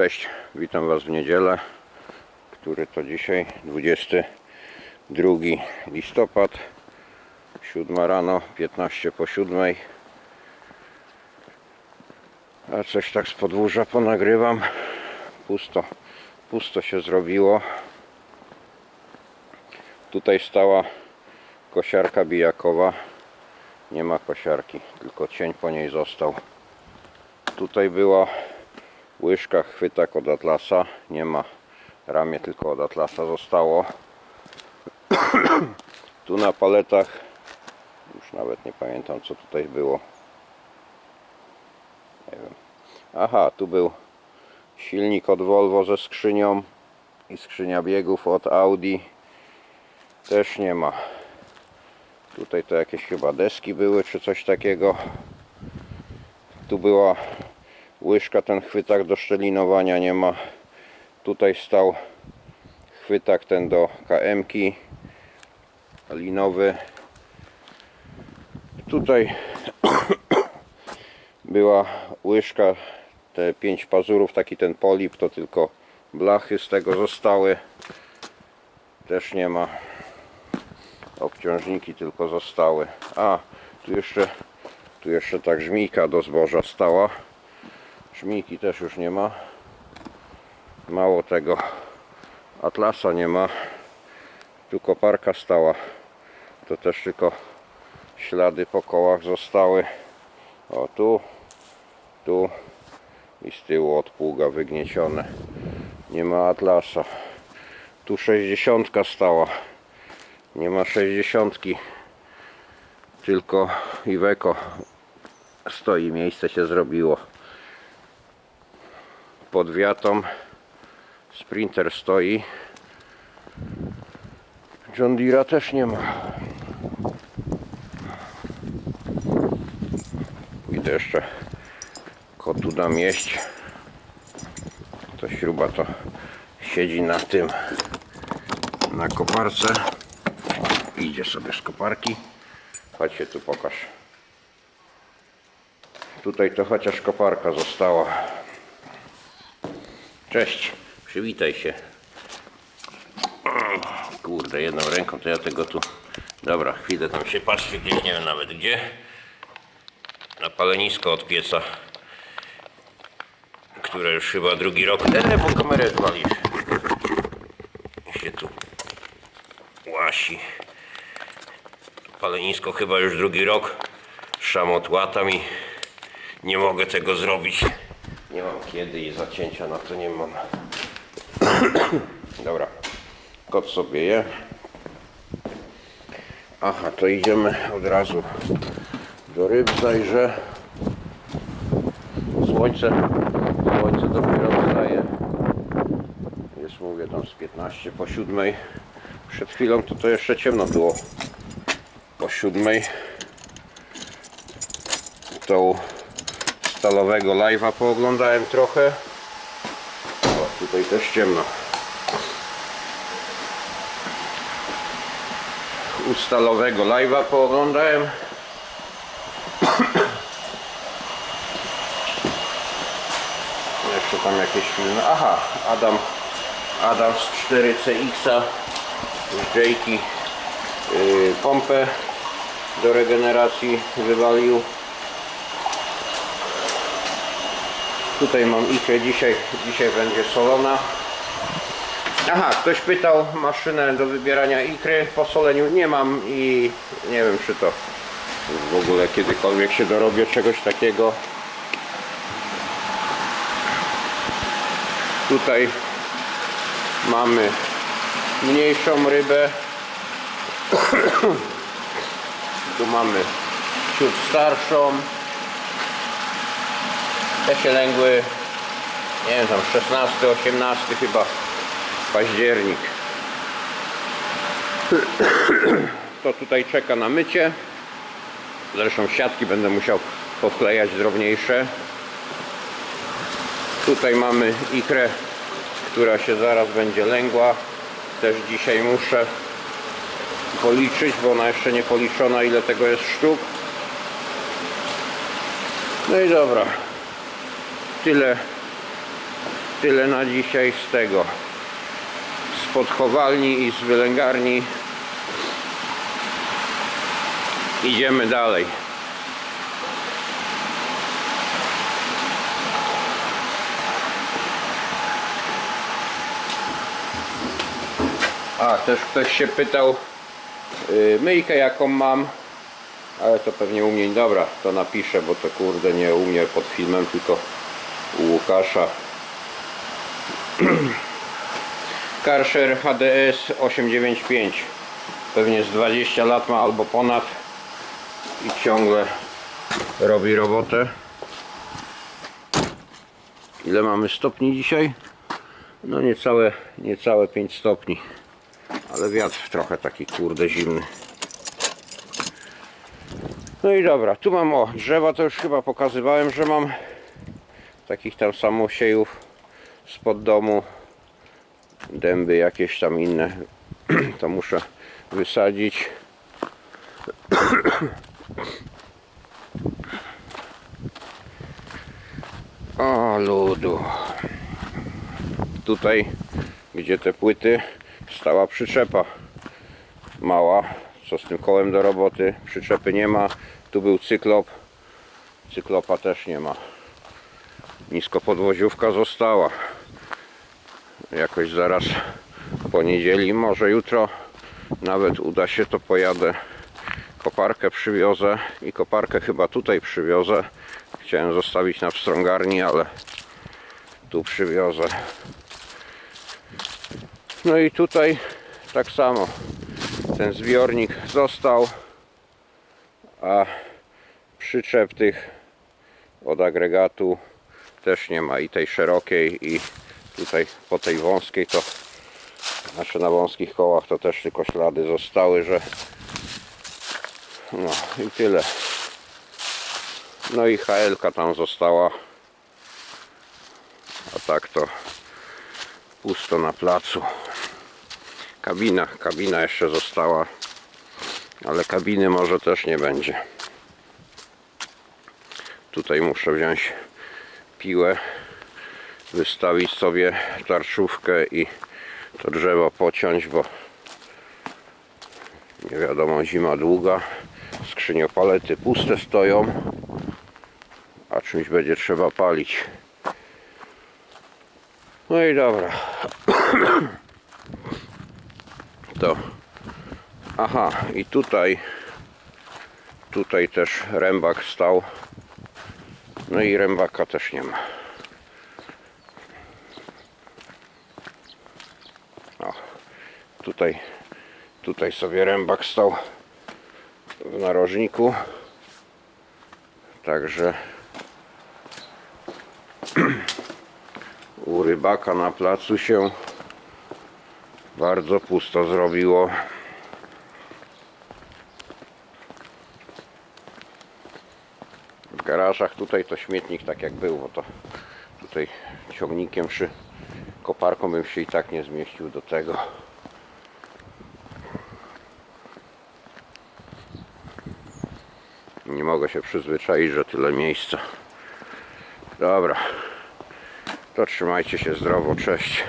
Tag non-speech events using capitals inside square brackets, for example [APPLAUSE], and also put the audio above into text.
Cześć, witam Was w niedzielę, który to dzisiaj 22 listopad, 7 rano, 15 po 7. A coś tak z podwórza ponagrywam. Pusto, pusto się zrobiło. Tutaj stała kosiarka bijakowa. Nie ma kosiarki, tylko cień po niej został. Tutaj była łyżka, chwytak od Atlasa. Nie ma ramię, tylko od Atlasa zostało. [CLEARS THROAT] tu na paletach, już nawet nie pamiętam co tutaj było. Nie wiem. Aha, tu był silnik od Volvo ze skrzynią i skrzynia biegów od Audi. Też nie ma. Tutaj to jakieś chyba deski były, czy coś takiego. Tu była łyżka, ten chwytak do szczelinowania nie ma. Tutaj stał chwytak ten do KM-ki linowy. Tutaj [COUGHS] była łyżka, te pięć pazurów, taki ten polip, to tylko blachy z tego zostały. Też nie ma. Obciążniki tylko zostały. A, tu jeszcze, tu jeszcze tak żmijka do zboża stała. Żmijki też już nie ma. Mało tego, Atlasa nie ma. Tu koparka stała. To też tylko ślady po kołach zostały. O tu, tu i z tyłu od pługa wygniecione. Nie ma Atlasa. Tu 60 stała. Nie ma 60. Tylko Iveco stoi, miejsce się zrobiło. Pod wiatą Sprinter stoi. John Deere'a też nie ma. Idę jeszcze kotu dam jeść. To śruba to siedzi na tym na koparce. Idzie sobie z koparki. Chodź się tu pokaż. Tutaj to chociaż koparka została. Cześć, przywitaj się. Kurde, jedną ręką to ja tego tu... Dobra, chwilę tam się patrzy gdzieś, nie wiem nawet gdzie. Na palenisko od pieca. Które już chyba drugi rok... E, bo kamerę zwalisz. Się tu łasi. Palenisko chyba już drugi rok. Szamot łatam i nie mogę tego zrobić. Nie mam kiedy i zacięcia na to nie mam. [COUGHS] Dobra, kot sobie je. Aha, to idziemy od razu do ryb zajrzę. Słońce, słońce dopiero wstaje. Jest mówię tam z 15 po 7. Przed chwilą to, to jeszcze ciemno było. Po 7. Tą stalowego live'a pooglądałem trochę. O, tutaj też ciemno. U stalowego live'a pooglądałem. [COUGHS] Jeszcze tam jakieś filmy. Aha, Adam, Adam z 4CX z Jakey yy, pompę do regeneracji wywalił. Tutaj mam ikrę, dzisiaj, dzisiaj będzie solona. Aha, ktoś pytał maszynę do wybierania ikry po soleniu. Nie mam i nie wiem czy to w ogóle kiedykolwiek się dorobię czegoś takiego. Tutaj mamy mniejszą rybę. [COUGHS] tu mamy ciut starszą. Te się lęgły, nie wiem, tam 16, 18 chyba październik. To tutaj czeka na mycie. Zresztą siatki będę musiał powklejać drobniejsze. Tutaj mamy ikrę, która się zaraz będzie lęgła. Też dzisiaj muszę policzyć, bo ona jeszcze nie policzona ile tego jest sztuk. No i dobra. Tyle tyle na dzisiaj z tego. Z podchowalni i z wylęgarni. Idziemy dalej. A, też ktoś się pytał yy, myjkę jaką mam. Ale to pewnie u mnie, dobra, to napiszę, bo to kurde nie u mnie pod filmem, tylko u Łukasza. Karcher HDS 895 pewnie z 20 lat ma albo ponad i ciągle robi robotę ile mamy stopni dzisiaj? no niecałe, niecałe 5 stopni ale wiatr trochę taki kurde zimny no i dobra, tu mam o drzewa to już chyba pokazywałem, że mam takich tam samosiejów spod domu. Dęby jakieś tam inne. [CLEARS THROAT] To muszę wysadzić. [CLEARS THROAT] O ludu. Tutaj gdzie te płyty stała przyczepa. Mała co z tym kołem do roboty. Przyczepy nie ma. Tu był cyklop. Cyklopa też nie ma nisko podwoziówka została. Jakoś zaraz po niedzieli, może jutro nawet uda się to pojadę koparkę przywiozę i koparkę chyba tutaj przywiozę. Chciałem zostawić na wstrągarni, ale tu przywiozę. No i tutaj tak samo. Ten zbiornik został a przyczep tych od agregatu też nie ma i tej szerokiej i tutaj po tej wąskiej to znaczy na wąskich kołach to też tylko ślady zostały, że no i tyle. No i HL tam została. A tak to pusto na placu. Kabina, kabina jeszcze została ale kabiny może też nie będzie. Tutaj muszę wziąć piłę wystawić sobie tarczówkę i to drzewo pociąć, bo nie wiadomo, zima długa skrzyniopalety puste stoją a czymś będzie trzeba palić. No i dobra. To aha i tutaj tutaj też rębak stał no i rębaka też nie ma O, tutaj, tutaj sobie rębak stał w narożniku. Także [CLEARS THROAT] u rybaka na placu się bardzo pusto zrobiło. Garażach tutaj to śmietnik tak jak był, bo to tutaj ciągnikiem przy koparką bym się i tak nie zmieścił do tego. Nie mogę się przyzwyczaić, że tyle miejsca. Dobra. To trzymajcie się zdrowo. Cześć.